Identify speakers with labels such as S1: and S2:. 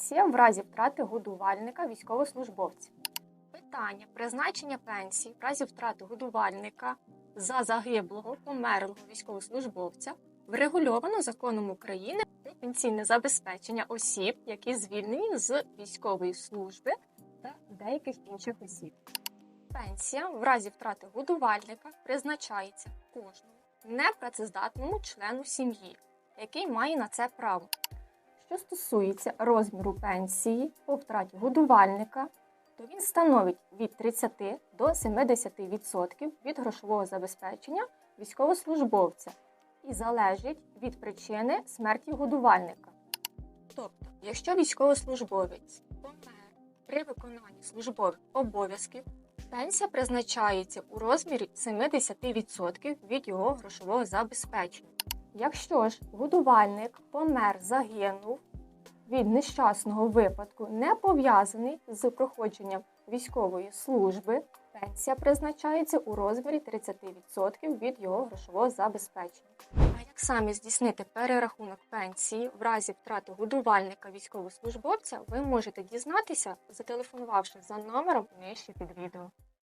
S1: Пенсія в разі втрати годувальника військовослужбовця. Питання призначення пенсії в разі втрати годувальника за загиблого померлого військовослужбовця врегульовано законом України про пенсійне забезпечення осіб, які звільнені з військової служби та деяких інших осіб. Пенсія в разі втрати годувальника призначається кожному непрацездатному члену сім'ї, який має на це право. Що стосується розміру пенсії по втраті годувальника, то він становить від 30 до 70% від грошового забезпечення військовослужбовця і залежить від причини смерті годувальника. Тобто, якщо військовослужбовець помер при виконанні службових обов'язків, пенсія призначається у розмірі 70% від його грошового забезпечення. Якщо ж годувальник помер, загинув від нещасного випадку, не пов'язаний з проходженням військової служби, пенсія призначається у розмірі 30% від його грошового забезпечення. А як саме здійснити перерахунок пенсії в разі втрати годувальника військовослужбовця, ви можете дізнатися, зателефонувавши за номером нижче під відео.